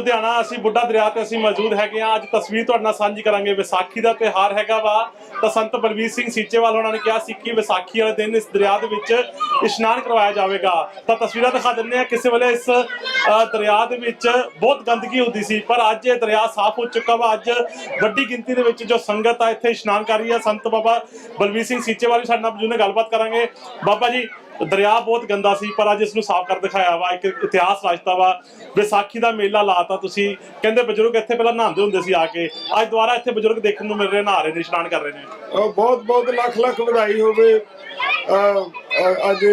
ਲੁਧਿਆਣਾ, ਅਸੀਂ ਬੁੱਢਾ ਦਰਿਆ ਤੇ ਅਸੀਂ ਮੌਜੂਦ ਹੈਗੇ ਆ ਅੱਜ ਤਸਵੀਰ ਤੁਹਾਡੇ ਨਾਲ ਸਾਂਝੀ ਕਰਾਂਗੇ। ਵਿਸਾਖੀ ਦਾ ਤਿਉਹਾਰ ਹੈਗਾ ਵਾ। ਤਾਂ ਸੰਤ ਬਲਵੀਰ ਸਿੰਘ ਸੀਚੇਵਾਲ ਉਹਨਾਂ ਨੇ ਕਿਹਾ ਸੀ ਕਿ ਵਿਸਾਖੀ ਵਾਲੇ ਦਿਨ ਇਸ ਦਰਿਆ ਦੇ ਵਿੱਚ ਇਸ਼ਨਾਨ ਕਰਵਾਇਆ ਜਾਵੇਗਾ। ਤਾਂ ਤਸਵੀਰਾਂ ਦਿਖਾ ਦਿੰਦੇ ਆ ਕਿਸੇ ਵੇਲੇ ਇਸ ਦਰਿਆ ਦੇ ਵਿੱਚ ਬਹੁਤ ਗੰਦਗੀ ਹੁੰਦੀ ਸੀ। ਪਰ ਅੱਜ ਇਹ ਦਰਿਆ ਸਾਫ਼ ਹੋ ਚੁੱਕਾ ਵਾ। ਅੱਜ ਵੱਡੀ ਗਿਣਤੀ ਦੇ ਵਿੱਚ ਜੋ ਸੰਗਤ ਆ, ਇੱਥੇ ਇਸ਼ਨਾਨ ਕਰ ਰਹੀ ਹੈ। ਸੰਤ ਬਾਬਾ ਬਲਵੀਰ ਸਿੰਘ ਸੀਚੇਵਾਲ ਵੀ ਸਾਡੇ ਨਾਲ ਮੌਜੂਦ ਨੇ। ਗੱਲਬਾਤ ਕਰਾਂਗੇ। ਬਾਬਾ ਜੀ ਦਰਿਆ ਬਹੁਤ ਗੰਦਾ ਸੀ, ਪਰ ਅੱਜ ਇਸ ਨੂੰ ਸਾਫ਼ ਕਰ ਦਿਖਾਇਆ ਵਾ, ਇੱਕ ਇਤਿਹਾਸ ਰਚਤਾ ਵਾ। ਵਿਸਾਖੀ ਦਾ ਮੇਲਾ ਲਾਤਾ ਤੁਸੀਂ। ਕਹਿੰਦੇ ਬਜ਼ੁਰਗ ਇੱਥੇ ਪਹਿਲਾਂ ਨਹਾਉਂਦੇ ਹੁੰਦੇ ਸੀ ਆ ਕੇ। ਅੱਜ ਦੁਬਾਰਾ ਇੱਥੇ ਬਜ਼ੁਰਗ ਦੇਖਣ ਨੂੰ ਮਿਲ ਰਹੇ, ਨਹਾ ਰਹੇ ਨੇ, ਇਸ਼ਨਾਨ ਕਰ ਰਹੇ ਨੇ। ਬਹੁਤ ਬਹੁਤ ਲੱਖ ਲੱਖ ਵਧਾਈ ਹੋਵੇ। ਅੱਜ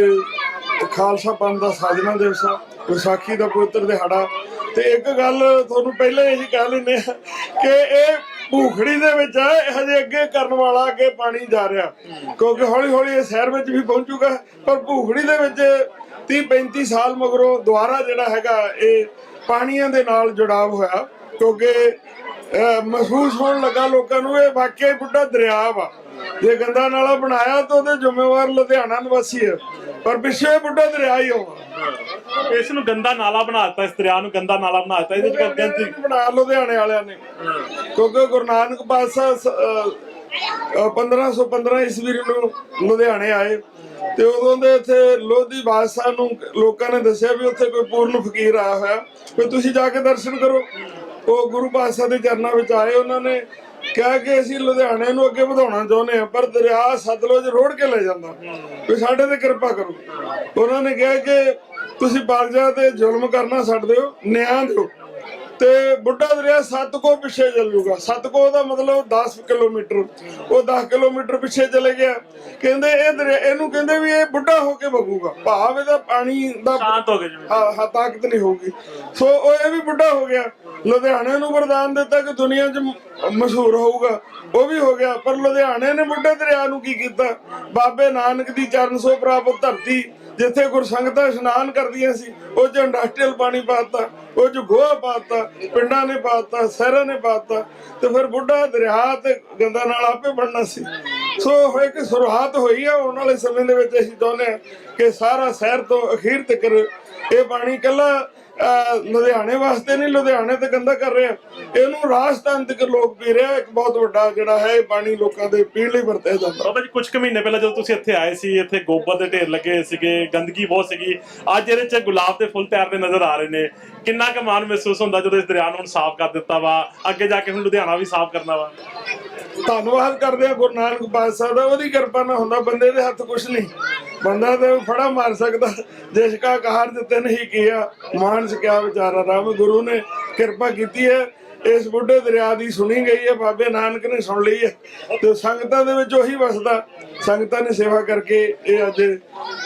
ਖਾਲਸਾ ਪੰਥ ਦਾ ਸਾਜਨਾ ਦਿਵਸ ਆ, ਵਿਸਾਖੀ ਦਾ ਪਵਿੱਤਰ ਦਿਹਾੜਾ। ਤੇ ਇੱਕ ਗੱਲ ਤੁਹਾਨੂੰ ਪਹਿਲਾਂ ਹੀ ਕਹਿ ਲੈਂਦੇ ਆ ਕਿ ਇਹ ਭੂਖੜੀ ਦੇ ਵਿੱਚ ਆ ਇਹ ਹਜੇ ਅੱਗੇ ਕਰਨ ਵਾਲਾ ਅੱਗੇ ਪਾਣੀ ਜਾ ਰਿਹਾ। ਕਿਉਂਕਿ ਹੌਲੀ ਹੌਲੀ ਇਹ ਸ਼ਹਿਰ ਵਿੱਚ ਵੀ ਪਹੁੰਚੂਗਾ ਪਰ ਭੂਖੜੀ ਦੇ ਵਿੱਚ 30 35 ਸਾਲ ਮਗਰੋਂ ਦੁਬਾਰਾ ਜਿਹੜਾ ਹੈਗਾ ਇਹ ਪਾਣੀਆਂ ਦੇ ਨਾਲ ਜੁੜਾਵ ਹੋਇਆ। ਕਿਉਂਕਿ, ਅਹ, ਮਹਿਸੂਸ ਹੋਣ ਲੱਗਾ ਲੋਕਾਂ ਨੂੰ, ਇਹ ਵਾਕਿਆ ਬੁੱਢਾ ਦਰਿਆ ਵਾ। ਜੇ ਗੰਦਾ ਨਾਲਾ ਬਣਾਇਆ ਤਾਂ ਉਹਦੇ ਜ਼ਿੰਮੇਵਾਰ ਲੁਧਿਆਣਾ ਨਿਵਾਸੀ ਹੈ। ਪਰ ਪਿੱਛੇ ਬੁੱਢਾ ਦਰਿਆ ਹੀ ਹੋਵਾ ਇਸ ਨੂੰ ਗੰਦਾ ਨਾਲਾ ਬਣਾ ਦਿੱਤਾ ਇਸ ਦਰਿਆ ਨੂੰ ਗੰਦਾ ਨਾਲਾ ਬਣਾ ਦਿੱਤਾ ਇਹਦੇ ਵਿੱਚ ਗੰਦਗੀ ਬਣਾ ਲੁਧਿਆਣੇ ਵਾਲਿਆਂ ਨੇ। ਕਿਉਂਕਿ ਗੁਰੂ ਨਾਨਕ ਪਾਤਸ਼ਾਹ ਸ- ਅਹ, ਅਹ 1515 ਈਸਵੀ ਨੂੰ ਲੁਧਿਆਣੇ ਆਏ ਤੇ ਉਦੋਂ ਦੇ ਇੱਥੇ ਲੋਧੀ ਬਾਦਸ਼ਾਹ ਨੂੰ ਲੋਕਾਂ ਨੇ ਦੱਸਿਆ ਵੀ ਉੱਥੇ ਕੋਈ ਪੂਰਨ ਫਕੀਰ ਆਇਆ ਹੋਇਆ। ਵੀ ਤੁਸੀਂ ਜਾ ਕੇ ਦਰਸ਼ਨ ਕਰੋ। ਉਹ ਗੁਰੂ ਪਾਤਸ਼ਾਹ ਦੇ ਚਰਨਾਂ ਵਿੱਚ ਆਏ ਉਹਨਾਂ ਨੇ ਕਹਿ ਕੇ ਅਸੀਂ ਲੁਧਿਆਣੇ ਨੂੰ ਅੱਗੇ ਵਧਾਉਣਾ ਚਾਹੁੰਦੇ ਹਾਂ, ਪਰ ਦਰਿਆ ਸਤਲੁਜ ਰੋੜ ਕੇ ਲੈ ਜਾਂਦਾ। ਵੀ ਸਾਡੇ ਤੇ ਕਿਰਪਾ ਕਰੋ। ਉਹਨਾਂ ਨੇ ਕਿਹਾ ਕਿ ਤੁਸੀਂ ਬਾਗਜਾ ਤੇ ਜ਼ੁਲਮ ਕਰਨਾ ਛੱਡ ਦਿਓ, ਨਿਆਂ ਦਿਓ। ਤੇ ਬੁੱਢਾ ਦਰਿਆ ਸੱਤ ਕੋ ਪਿੱਛੇ ਚੱਲ ਜੂਗਾ ਸੱਤ ਕੋ ਦਾ ਮਤਲਬ 10 ਕਿਲੋਮੀਟਰ। ਉਹ 10 ਕਿਲੋਮੀਟਰ ਪਿੱਛੇ ਚਲੇ ਗਿਆ। ਕਹਿੰਦੇ ਇਹ ਦਰਿਆ ਇਹਨੂੰ ਕਹਿੰਦੇ ਵੀ ਇਹ ਬੁੱਢਾ ਹੋ ਕੇ ਵਗੂਗਾ। ਭਾਵ ਇਹਦਾ ਪਾਣੀ ਦਾ ਸ਼ਾਂਤ ਹੋ ਗਏ ਜਿਵੇਂ। ਹਾਂ ਹਾਂ ਤਾਕਤ ਨਹੀਂ ਹੋਊਗੀ। ਸੋ ਉਹ ਇਹ ਵੀ ਬੁੱਢਾ ਹੋ ਗਿਆ। ਲੁਧਿਆਣੇ ਨੂੰ ਵਰਦਾਨ ਦਿੱਤਾ ਕਿ ਦੁਨੀਆ 'ਚ ਮਸ਼ਹੂਰ ਹੋਊਗਾ। ਉਹ ਵੀ ਹੋ ਗਿਆ। ਪਰ ਲੁਧਿਆਣੇ ਨੇ ਬੁੱਢੇ ਦਰਿਆ ਨੂੰ ਕੀ ਕੀਤਾ? ਬਾਬੇ ਨਾਨਕ ਦੀ ਚਰਨ ਸੋ ਪ੍ਰਾਪਤ ਧਰਤੀ ਜਿੱਥੇ ਗੁਰਸੰਗਤਾਂ ਇਸ਼ਨਾਨ ਕਰਦੀਆਂ ਸੀ, ਉਹ 'ਚ ਇੰਡਸਟਰੀਅਲ ਪਾਣੀ ਪਾਤਾ, ਉਹ 'ਚ ਗੋਹਾ ਪਾਤਾ, ਪਿੰਡਾਂ ਨੇ ਪਾਤਾ, ਸ਼ਹਿਰਾਂ ਨੇ ਪਾਤਾ, ਤੇ ਫਿਰ ਬੁੱਢਾ ਦਰਿਆ ਤੇ ਗੰਦਾ ਨਾਲ ਆਪੇ ਬਣਨਾ ਸੀ। ਸੋ ਹੋਏ ਕਿ ਸ਼ੁਰੂਆਤ ਹੋਈ ਆ, ਆਉਣ ਵਾਲੇ ਸਮੇਂ ਦੇ ਵਿੱਚ ਅਸੀਂ ਚਾਹੁੰਦੇ ਹਾਂ ਕਿ ਸਾਰਾ ਸ਼ਹਿਰ ਤੋਂ ਅਖੀਰ ਤੱਕ ਇਹ ਪਾਣੀ ਕੱਲਾ ਲੁਧਿਆਣੇ ਵਾਸਤੇ ਨਹੀਂ ਲੁਧਿਆਣੇ ਤੇ ਗੰਦਾ ਕਰ ਰਿਹਾ। ਇਹਨੂੰ ਰਾਜਸਥਾਨ ਤੱਕ ਲੋਕ ਪੀ ਰਿਹਾ ਇੱਕ ਬਹੁਤ ਵੱਡਾ ਜਿਹੜਾ ਹੈ ਪਾਣੀ ਲੋਕਾਂ ਦੇ ਪੀਣ ਲਈ ਵਰਤਿਆ ਜਾਂਦਾ। ਬਾਬਾ ਜੀ ਕੁਝ ਕੁ ਮਹੀਨੇ ਪਹਿਲਾਂ ਜਦੋਂ ਤੁਸੀਂ ਇੱਥੇ ਆਏ ਸੀ ਇੱਥੇ ਗੋਬਰ ਦੇ ਢੇਰ ਲੱਗੇ ਸੀਗੇ ਗੰਦਗੀ ਬਹੁਤ ਸੀਗੀ। ਅੱਜ ਇਹਦੇ 'ਚ ਗੁਲਾਬ ਦੇ ਫੁੱਲ ਤੈਰਦੇ ਨਜ਼ਰ ਆ ਰਹੇ ਨੇ। ਕਿੰਨਾ ਕੁ ਮਾਣ ਮਹਿਸੂਸ ਹੁੰਦਾ ਜਦੋਂ ਇਸ ਦਰਿਆ ਨੂੰ ਸਾਫ਼ ਕਰ ਦਿੱਤਾ ਵਾ? ਅੱਗੇ ਜਾ ਕੇ ਹੁਣ ਲੁਧਿਆਣਾ ਵੀ ਸਾਫ਼ ਕਰਨਾ ਵਾ। ਧੰਨਵਾਦ ਕਰਦੇ ਆ ਗੁਰੂ ਨਾਨਕ ਪਾਤਸ਼ਾਹ ਦਾ ਉਹਦੀ ਕਿਰਪਾ ਨਾਲ ਹੁੰਦਾ ਬੰਦੇ ਦੇ ਹੱਥ ਕੁਛ ਨਹੀਂ। ਬੰਦਾ ਤੇ ਫੜਾ ਮਾਰ ਸਕਦਾ। ਜਿਸ ਕਾ ਕਹਾਰ ਦਿੱਤੇ ਨਹੀਂ ਕੀਆ ਮਾਨਸ ਕਿਆ ਵਿਚਾਰਾ ਰਾਮ ਗੁਰੂ ਨੇ ਕਿਰਪਾ ਕੀਤੀ ਹੈ। ਇਸ ਬੁੱਢੇ ਦਰਿਆ ਦੀ ਸੁਣੀ ਗਈ ਹੈ ਬਾਬੇ ਨਾਨਕ ਨੇ ਸੁਣ ਲਈ ਹੈ। ਤੇ ਸੰਗਤਾਂ ਦੇ ਵਿੱਚ ਉਹੀ ਵਸਦਾ। ਸੰਗਤਾਂ ਨੇ ਸੇਵਾ ਕਰਕੇ ਇਹ ਅੱਜ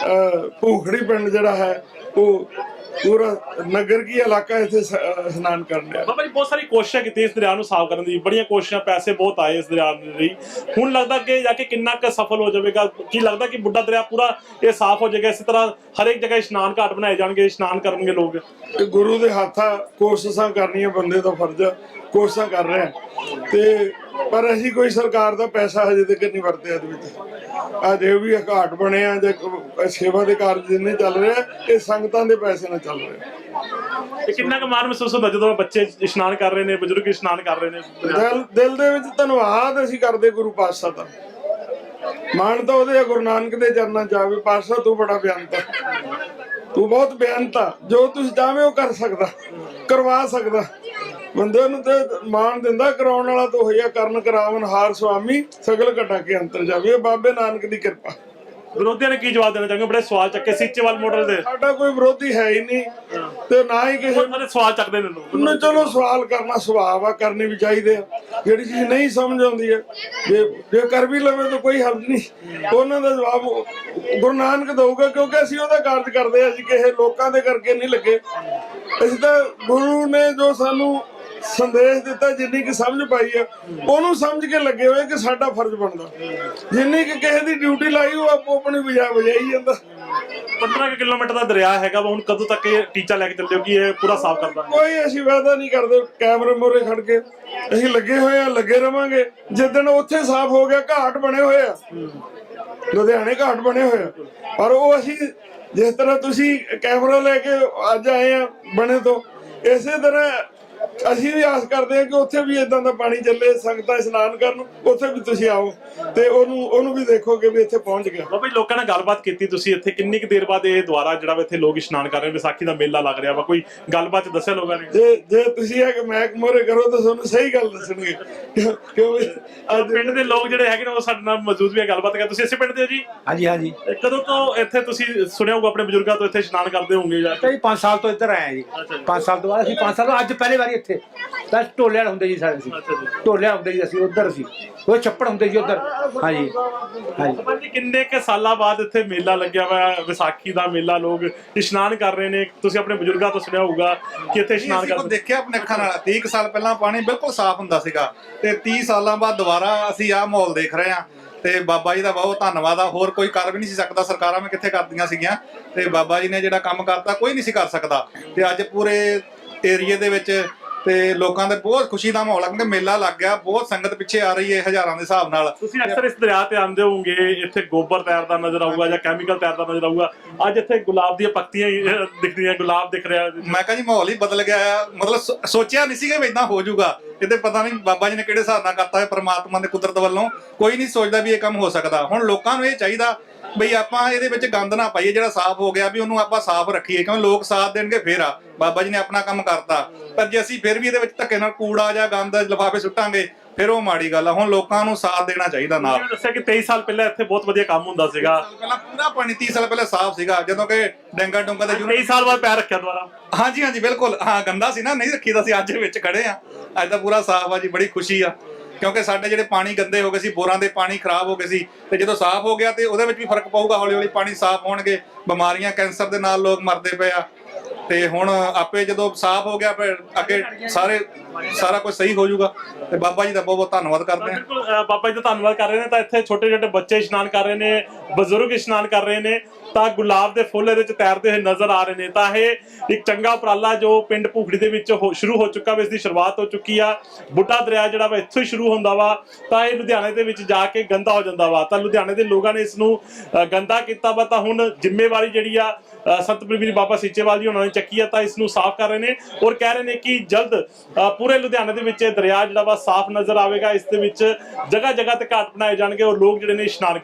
ਅਹ, ਭੂਖੜੀ ਪਿੰਡ ਜਿਹੜਾ ਹੈ ਉਹ ਪੂਰਾ ਨਗਰ ਕੀ ਇਲਾਕਾ ਇੱਥੇ ਇਸ਼ਨਾਨ ਕਰਨ ਰਿਹਾ ਬਾਬਾ ਜੀ ਬਹੁਤ ਸਾਰੀ ਕੋਸ਼ਿਸ਼ਾਂ ਕੀਤੀਆਂ ਇਸ ਦਰਿਆ ਨੂੰ ਸਾਫ਼ ਕਰਨ ਦੀ। ਬੜੀਆਂ ਕੋਸ਼ਿਸ਼ਾਂ ਪੈਸੇ ਬਹੁਤ ਆਏ ਇਸ ਦਰਿਆ ਦੇ ਲਈ। ਹੁਣ ਲੱਗਦਾ ਕਿ ਜਾ ਕੇ ਕਿੰਨਾ ਕੁ ਸਫਲ ਹੋ ਜਾਵੇਗਾ। ਕੀ ਲੱਗਦਾ ਕਿ ਬੁੱਢਾ ਦਰਿਆ ਪੂਰਾ ਇਹ ਸਾਫ਼ ਹੋ ਜਾਏਗਾ ਇਸੇ ਤਰ੍ਹਾਂ ਹਰੇਕ ਜਗ੍ਹਾ ਇਸ਼ਨਾਨ ਘਾਟ ਬਣਾਏ ਜਾਣਗੇ ਇਸ਼ਨਾਨ ਕਰਨਗੇ ਲੋਕ। ਤੇ ਗੁਰੂ ਦੇ ਹੱਥਾਂ ਕੋਸ਼ਿਸ਼ਾਂ ਕਰਨੀਆਂ ਬੰਦੇ ਦਾ ਫਰਜ਼ ਕੋਸ਼ਿਸ਼ਾਂ ਕਰ ਰਹੇ ਤੇ ਪਰ ਅਸੀਂ ਕੋਈ ਸਰਕਾਰ ਦਾ ਪੈਸਾ ਹਜੇ ਤੱਕ ਨਹੀਂ ਵਰਤਿਆ ਇਹਦੇ ਵਿੱਚ। ਆ ਜੇ ਵੀ ਘਾਟ ਬਣੇ ਆ ਜਾਂ ਸੇਵਾ ਦੇ ਕਾਰਜ ਜਿੰਨੇ ਚੱਲ ਰਹੇ ਇਹ ਸੰਗਤਾਂ ਦੇ ਪੈਸੇ ਨਾਲ ਚੱਲ ਰਹੇ ਤੇ ਕਿੰਨਾ ਕੁ ਮਾਣ ਮਹਿਸੂਸ ਹੁੰਦਾ ਜਦੋਂ ਬੱਚੇ ਇਸ਼ਨਾਨ ਕਰ ਰਹੇ ਨੇ ਬਜ਼ੁਰਗ ਇਸ਼ਨਾਨ ਕਰ ਰਹੇ ਨੇ? ਦਿਲ ਦਿਲ ਦੇ ਵਿੱਚ ਧੰਨਵਾਦ ਅਸੀਂ ਕਰਦੇ ਗੁਰੂ ਪਾਤਸ਼ਾਹ ਦਾ। ਮਾਣ ਤਾਂ ਉਹਦੇ ਗੁਰੂ ਨਾਨਕ ਦੇ ਚਰਨਾਂ ਆਵੇ ਪਾਤਸ਼ਾਹ ਤੂੰ ਬੜਾ ਬਿਆਨਤਾ ਤੂੰ ਬਹੁਤ ਬਿਆਨਤਾ ਜੋ ਤੁਸੀਂ ਚਾਹਵੇਂ ਉਹ ਕਰ ਸਕਦਾ ਕਰਵਾ ਸਕਦਾ। ਬੰਦੇ ਨੂੰ ਤੇ ਮਾਣ ਦਿੰਦਾ ਕਰਾਉਣ ਵਾਲਾ ਤਾਂ ਹੋਇਆ ਕਰਨ ਕਰਾਵਨ ਹਾਰ ਸੁਆਮੀ ਸਗਲ ਘਟਾ ਕੇ ਅੰਤਰ ਜਾਵੇ। ਬਾਬੇ ਨਾਨਕ ਦੀ ਕਿਰਪਾ। ਵਿਰੋਧੀਆਂ ਨੇ ਕੀ ਜਵਾਬ ਦੇਣਾ ਚਾਹੁੰਗੇ? ਬੜੇ ਸਵਾਲ ਚੱਕੇ ਸੀਚੇਵਾਲ ਮਾਡਲ ਦੇ। ਸਾਡਾ ਕੋਈ ਵਿਰੋਧੀ ਹੈ ਹੀ ਨਹੀਂ ਤੇ ਨਾ ਹੀ ਕਿਸੇ ਸਾਰੇ ਸਵਾਲ ਚੱਕਦੇ ਨੇ ਲੋਕ। ਨੂੰ ਚਲੋ ਸਵਾਲ ਕਰਨਾ ਸੁਭਾਅ ਆ ਕਰਨੇ ਵੀ ਚਾਹੀਦੇ ਆ। ਜਿਹੜੀ ਚੀਜ਼ ਨਹੀਂ ਸਮਝ ਆਉਂਦੀ ਹੈ ਜੇ ਜੇ ਕਰ ਵੀ ਲਵੇ ਤਾਂ ਕੋਈ ਹਰਜ ਨਹੀਂ। ਉਹਨਾਂ ਦਾ ਜਵਾਬ ਗੁਰੂ ਨਾਨਕ ਦਊਗਾ ਕਿਉਂਕਿ ਅਸੀਂ ਉਹਦਾ ਕਾਰਜ ਕਰਦੇ ਆ ਅਸੀਂ ਕਿਸੇ ਲੋਕਾਂ ਦੇ ਕਰਕੇ ਨਹੀਂ ਲੱਗੇ। ਅਸੀਂ ਤਾਂ ਗੁਰੂ ਨੇ ਜੋ ਸਾਨੂੰ ਸੰਦੇਸ਼ ਦਿੱਤਾ ਜਿੰਨੀ ਕਿ ਸਮਝ ਪਾਈ ਆ ਉਹਨੂੰ ਸਮਝ ਕੇ ਲੱਗੇ ਹੋਏ ਕਿ ਸਾਡਾ ਫਰਜ਼ ਬਣਦਾ। ਜਿੰਨੀ ਕਿ ਕਿਸੇ ਦੀ ਡਿਊਟੀ ਲਾਈ ਉਹ ਆਪੋ ਆਪਣੀ ਵਜਾ ਵਜਾਈ ਜਾਂਦਾ। 15 ਕੁ ਕਿਲੋਮੀਟਰ ਦਾ ਦਰਿਆ ਹੈਗਾ ਵਾ ਹੁਣ ਕਦੋਂ ਤੱਕ ਇਹ ਟੀਚਾ ਲੈ ਕੇ ਚੱਲਿਓ ਕਿ ਇਹ ਪੂਰਾ ਸਾਫ਼ ਕਰ ਦਾਂਗੇ? ਕੋਈ ਅਸੀਂ ਵਾਅਦਾ ਨਹੀਂ ਕਰਦੇ ਕੈਮਰੇ ਮੋਰੇ ਖੜ ਕੇ। ਅਸੀਂ ਲੱਗੇ ਹੋਏ ਆ ਲੱਗੇ ਰਵਾਂਗੇ। ਜਿੱਦਣ ਉੱਥੇ ਸਾਫ਼ ਹੋ ਗਿਆ ਘਾਟ ਬਣੇ ਹੋਏ ਆ। ਲੁਧਿਆਣੇ ਘਾਟ ਬਣੇ ਹੋਏ ਆ। ਪਰ ਉਹ ਅਸੀਂ ਜਿਸ ਤਰ੍ਹਾਂ ਤੁਸੀਂ ਕੈਮਰਾ ਲੈ ਕੇ ਅੱਜ ਆਏ ਆ ਬਣੇ ਤੋਂ ਇਸੇ ਤਰ੍ਹਾਂ ਅਸੀਂ ਵੀ ਆਸ ਕਰਦੇ ਹਾਂ ਕਿ ਉੱਥੇ ਵੀ ਇਦਾਂ ਦਾ ਪਾਣੀ ਚੱਲੇ ਸੰਗਤਾਂ ਇਸ਼ਨਾਨ ਕਰਨ ਉੱਥੇ ਵੀ ਤੁਸੀਂ ਆਓ ਤੇ ਉਹਨੂੰ ਉਹਨੂੰ ਵੀ ਦੇਖੋਗੇ ਵੀ ਇੱਥੇ ਪਹੁੰਚ ਗਿਆ। ਬਾਬਾ ਜੀ ਲੋਕਾਂ ਨਾਲ ਗੱਲਬਾਤ ਕੀਤੀ ਤੁਸੀਂ ਇੱਥੇ ਕਿੰਨੀ ਕੁ ਦੇਰ ਬਾਅਦ ਇਹ ਦੁਆਰਾ ਜਿਹੜਾ ਵਾ ਇੱਥੇ ਲੋਕ ਇਸ਼ਨਾਨ ਕਰ ਰਹੇ ਨੇ ਵਿਸਾਖੀ ਦਾ ਮੇਲਾ ਲੱਗ ਰਿਹਾ ਵਾ ਕੋਈ ਗੱਲਬਾਤ ਦੱਸਿਆ ਲੋਕਾਂ ਨੇ? ਜੇ ਜੇ ਤੁਸੀਂ ਇਹ ਕਿ ਮੈਕ ਮੋਰੇ ਕਰੋ ਤਾਂ ਤੁਹਾਨੂੰ ਸਹੀ ਗੱਲ ਦੱਸਣਗੇ। ਕਿਉਂ- ਕਿਉਂਕਿ ਅੱਜ ਪਿੰਡ ਦੇ ਲੋਕ ਜਿਹੜੇ ਹੈਗੇ ਨੇ ਉਹ ਸਾਡੇ ਨਾਲ ਮੌਜੂਦ ਵੀ ਹੈ ਗੱਲਬਾਤ ਕਰ ਤੁਸੀਂ ਇਸੇ ਪਿੰਡ ਦੇ ਹੋ ਜੀ? ਹਾਂਜੀ ਹਾਂਜੀ। ਇਹ ਕਦੋਂ ਤੋਂ ਇੱਥੇ ਤੁਸੀਂ ਸੁਣਿਆ ਹੋਊਗਾ ਆਪਣੇ ਬਜ਼ੁਰਗਾਂ ਤੋਂ ਇੱਥੇ ਇਸ਼ਨਾਨ ਕਰਦੇ ਹੋਵੋਗੇ ਜਾਂ ਕਈ 5 ਸਾਲ ਤੋਂ ਇੱਧਰ ਆਏ ਆ ਜੀ। 5 ਸਾਲ ਤੋਂ ਬਾਅਦ ਅਸੀਂ 5 ਸਾਲ ਤੋਂ ਅੱਜ ਪਹਿਲੀ ਵਾਰੀ ਇੱਥੇ। ਤਾਂ ਢੋਲੇ ਵਾਲੇ ਹੁੰਦੇ ਜੀ ਸਾਰੇ ਅਸੀਂ। ਅੱਛਾ ਜੀ। ਢੋਲੇ ਵਾਲੇ ਹੁੰਦੇ ਜੀ ਅਸੀਂ ਉੱਧਰ ਸੀ ਉਹ ਛੱਪੜ ਹੁੰਦੇ ਜੀ ਉੱਧਰ। ਹਾਂਜੀ ਹਾਂਜੀ। ਬਾਬਾ ਜੀ ਕਿੰਨੇ ਕੁ ਸਾਲਾਂ ਬਾਅਦ ਇੱਥੇ ਮੇਲਾ ਲੱਗਿਆ ਵਾ? ਵਿਸਾਖੀ ਦਾ ਮੇਲਾ ਲੋਕ ਇਸ਼ਨਾਨ ਕਰ ਰਹੇ ਨੇ। ਤੁਸੀਂ ਆਪਣੇ ਬਜ਼ੁਰਗਾਂ ਤੋਂ ਸੁਣਿਆ ਹੋਊਗਾ ਕਿ ਇੱਥੇ ਨਹੀਂ, ਇਸ਼ਨਾਨ ਅਸੀਂ ਕਰਦੇ ਦੇਖਿਆ ਆਪਣੇ ਅੱਖਾਂ ਨਾਲ? 30 ਕੁ ਸਾਲ ਪਹਿਲਾਂ ਪਾਣੀ ਬਿਲਕੁਲ ਸਾਫ਼ ਹੁੰਦਾ ਸੀਗਾ। ਤੇ 30 ਸਾਲਾਂ ਬਾਅਦ ਦੁਬਾਰਾ ਅਸੀਂ ਆਹ ਮਾਹੌਲ ਦੇਖ ਰਹੇ ਹਾਂ। ਤੇ ਬਾਬਾ ਜੀ ਦਾ ਬਹੁਤ ਧੰਨਵਾਦ ਆ। ਹੋਰ ਕੋਈ ਕਰ ਵੀ ਨਹੀਂ ਸੀ ਸਕਦਾ। ਸਰਕਾਰਾਂ ਵੀ ਕਿੱਥੇ ਕਰਦੀਆਂ ਸੀਗੀਆਂ। ਤੇ ਬਾਬਾ ਜੀ ਨੇ ਜਿਹੜਾ ਕੰਮ ਕਰਤਾ ਕੋਈ ਨਹੀਂ ਸੀ ਕਰ ਸਕਦਾ। ਤੇ ਅੱਜ ਪੂਰੇ ਏਰੀਏ ਦੇ ਵਿੱਚ ਤੇ ਲੋਕਾਂ ਦੇ ਬਹੁਤ ਖੁਸ਼ੀ ਦਾ ਮਾਹੌਲ ਆ ਕਿਉਂਕਿ ਮੇਲਾ ਲੱਗ ਗਿਆ ਬਹੁਤ ਸੰਗਤ ਪਿੱਛੇ ਆ ਰਹੀ ਹੈ ਹਜ਼ਾਰਾਂ ਦੇ ਹਿਸਾਬ ਨਾਲ। ਤੁਸੀਂ ਅਕਸਰ ਇਸ ਦਰਿਆ ਤੇ ਆਉਂਦੇ ਹੋਵੋਗੇ ਇੱਥੇ ਗੋਬਰ ਤੈਰਦਾ ਨਜ਼ਰ ਆਊਗਾ ਜਾਂ ਕੈਮੀਕਲ ਤੈਰਦਾ ਨਜ਼ਰ ਆਊਗਾ। ਅੱਜ ਇੱਥੇ ਗੁਲਾਬ ਦੀਆਂ ਪੱਤੀਆਂ ਹੀ, ਅਹ, ਦਿਖਦੀਆਂ ਗੁਲਾਬ ਦਿਖ ਰਿਹਾ। ਮੈਂ ਕਹਾਂ ਜੀ ਮਾਹੌਲ ਹੀ ਬਦਲ ਗਿਆ ਆ। ਮਤਲਬ ਸੋ- ਸੋਚਿਆ ਨਹੀਂ ਸੀਗਾ ਵੀ ਇਦਾਂ ਹੋ ਜਾਊਗਾ। ਕਿਤੇ ਪਤਾ ਨਹੀਂ ਬਾਬਾ ਜੀ ਨੇ ਕਿਹੜੇ ਹਿਸਾਬ ਨਾਲ ਕਰਤਾ ਹੈ ਪ੍ਰਮਾਤਮਾ ਦੇ ਕੁਦਰਤ ਵੱਲੋਂ। ਕੋਈ ਨਹੀਂ ਸੋਚਦਾ ਵੀ ਇਹ ਕੰਮ ਹੋ ਸਕਦਾ। ਹੁਣ ਲੋਕਾਂ ਨੂੰ ਇਹ ਚਾਹੀਦਾ ਬਈ ਆਪਾਂ ਇਹਦੇ ਵਿੱਚ ਗੰਦ ਨਾ ਪਾਈਏ ਜਿਹੜਾ ਸਾਫ਼ ਹੋ ਗਿਆ ਵੀ ਉਹਨੂੰ ਆਪਾਂ ਸਾਫ਼ ਰੱਖੀਏ ਕਿਉਂਕਿ ਲੋਕ ਸਾਥ ਦੇਣਗੇ ਫੇਰ ਆ। ਬਾਬਾ ਜੀ ਨੇ ਆਪਣਾ ਕੰਮ ਕਰਤਾ। ਪਰ ਜੇ ਅਸੀਂ ਫਿਰ ਵੀ ਇਹਦੇ ਵਿੱਚ ਧੱਕੇ ਨਾਲ ਕੂੜਾ ਜਾਂ ਗੰਦ ਲਿਫਾਫੇ ਸੁੱਟਾਂਗੇ ਫਿਰ ਉਹ ਮਾੜੀ ਗੱਲ ਆ। ਹੁਣ ਲੋਕਾਂ ਨੂੰ ਸਾਥ ਦੇਣਾ ਚਾਹੀਦਾ ਨਾਲ। ਜਿਵੇਂ ਦੱਸਿਆ ਕਿ 23 ਸਾਲ ਪਹਿਲਾਂ ਇੱਥੇ ਬਹੁਤ ਵਧੀਆ ਕੰਮ ਹੁੰਦਾ ਸੀਗਾ। ਪਹਿਲਾਂ ਪੂਰਾ ਪਾਣੀ 30 ਸਾਲ ਪਹਿਲਾਂ ਸਾਫ਼ ਸੀਗਾ ਜਦੋਂ ਕਿ ਡੈਂਗਾ ਡੁੰਗਾ ਦੇ 23 ਸਾਲ ਬਾਅਦ ਪੈਰ ਰੱਖਿਆ ਦੁਬਾਰਾ। ਹਾਂਜੀ ਹਾਂਜੀ ਬਿਲਕੁਲ। ਹਾਂ ਗੰਦਾ ਸੀ ਨਾ ਨਹੀਂ ਰੱਖੀਦਾ ਸੀ ਅੱਜ ਵਿੱਚ ਖੜੇ ਆ। ਅੱਜ ਤਾਂ ਪੂਰਾ ਸਾਫ਼ ਆ ਜੀ ਬੜੀ ਖੁਸ਼ੀ ਆ। ਕਿਉਂਕਿ ਸਾਡੇ ਜਿਹੜੇ ਪਾਣੀ ਗੰਦੇ ਹੋ ਗਏ ਸੀ, ਬੋਰਾਂ ਦੇ ਪਾਣੀ ਖਰਾਬ ਹੋ ਗਏ ਸੀ, ਤੇ ਜਦੋਂ ਸਾਫ਼ ਹੋ ਗਿਆ ਤੇ ਉਹਦੇ ਵਿੱਚ ਵੀ ਫ਼ਰਕ ਪਊਗਾ ਹੌਲੀ ਹੌਲੀ ਪਾਣੀ ਸਾਫ਼ ਹੋਣਗੇ, ਬਿਮਾਰੀਆਂ ਕੈਂਸਰ ਦੇ ਨਾਲ ਲੋਕ ਮਰਦੇ ਪਏ ਆ। ਤੇ ਹੁਣ ਆਪੇ ਜਦੋਂ ਸਾਫ਼ ਹੋ ਗਿਆ ਫਿਰ ਅੱਗੇ ਸਾਰੇ ਸਾਰਾ ਕੁਝ ਸਹੀ ਹੋ ਜਾਊਗਾ। ਤੇ ਬਾਬਾ ਜੀ ਦਾ ਬਹੁਤ ਬਹੁਤ ਧੰਨਵਾਦ ਕਰਦੇ ਆ ਬਿਲਕੁਲ ਅਹ, ਬਾਬਾ ਜੀ ਦਾ ਧੰਨਵਾਦ ਕਰ ਰਹੇ ਨੇ। ਤਾਂ ਇੱਥੇ ਛੋਟੇ ਛੋਟੇ ਬੱਚੇ ਇਸ਼ਨਾਨ ਕਰ ਰਹੇ ਨੇ ਬਜ਼ੁਰਗ ਇਸ਼ਨਾਨ ਕਰ ਰਹੇ ਨੇ। ਤਾਂ ਗੁਲਾਬ ਦੇ ਫੁੱਲ ਇਹਦੇ ਵਿੱਚ ਤੈਰਦੇ ਹੋਏ ਨਜ਼ਰ ਆ ਰਹੇ ਨੇ। ਤਾਂ ਇਹ ਇੱਕ ਚੰਗਾ ਉਪਰਾਲਾ ਜੋ ਪਿੰਡ ਭੁਖੜੀ ਦੇ ਵਿੱਚ ਹੋ- ਸ਼ੁਰੂ ਹੋ ਚੁੱਕਾ ਵਾ ਇਸ ਦੀ ਸ਼ੁਰੂਆਤ ਹੋ ਚੁੱਕੀ ਆ। ਬੁੱਢਾ ਦਰਿਆ ਜਿਹੜਾ ਵਾ ਇੱਥੋਂ ਹੀ ਸ਼ੁਰੂ ਹੁੰਦਾ ਵਾ। ਤਾਂ ਇਹ ਲੁਧਿਆਣੇ ਦੇ ਵਿੱਚ ਜਾ ਕੇ ਗੰਦਾ ਹੋ ਜਾਂਦਾ ਵਾ। ਤਾਂ ਲੁਧਿਆਣੇ ਦੇ ਲੋਕਾਂ ਨੇ ਇਸ ਨੂੰ ਅਹ, ਗੰਦਾ ਕੀਤਾ ਵਾ। ਤਾਂ ਹੁਣ ਜ਼ਿੰਮੇਵਾਰੀ ਜਿਹੜੀ ਆ ਅਹ, ਸੰਤ ਪ੍ਰਵੀਰ ਬਾਬਾ ਸੀਚੇਵਾਲ ਜੀ ਉਹਨਾਂ ਨੇ ਚੱਕੀ ਆ ਤਾਂ ਇਸ ਨੂੰ ਸਾਫ਼ ਕਰ ਰਹੇ ਨੇ ਔਰ ਕਹਿ ਰਹੇ ਨੇ ਕਿ ਜਲਦ ਅਹ, ਪੂਰੇ ਲੁਧਿਆਣੇ ਦੇ ਵਿੱਚ ਇਹ ਦਰਿਆ ਜਿਹੜਾ ਵਾ ਸਾਫ਼ ਨਜ਼ਰ ਆਵੇਗਾ ਇਸ ਦੇ ਵਿੱਚ ਜਗ੍ਹਾ ਜਗ੍ਹਾ ਤੇ ਘਾਟ ਬਣਾਏ ਜਾਣਗੇ ਔਰ ਲੋਕ ਜਿਹੜੇ ਨੇ ਇਸ਼ਨਾਨ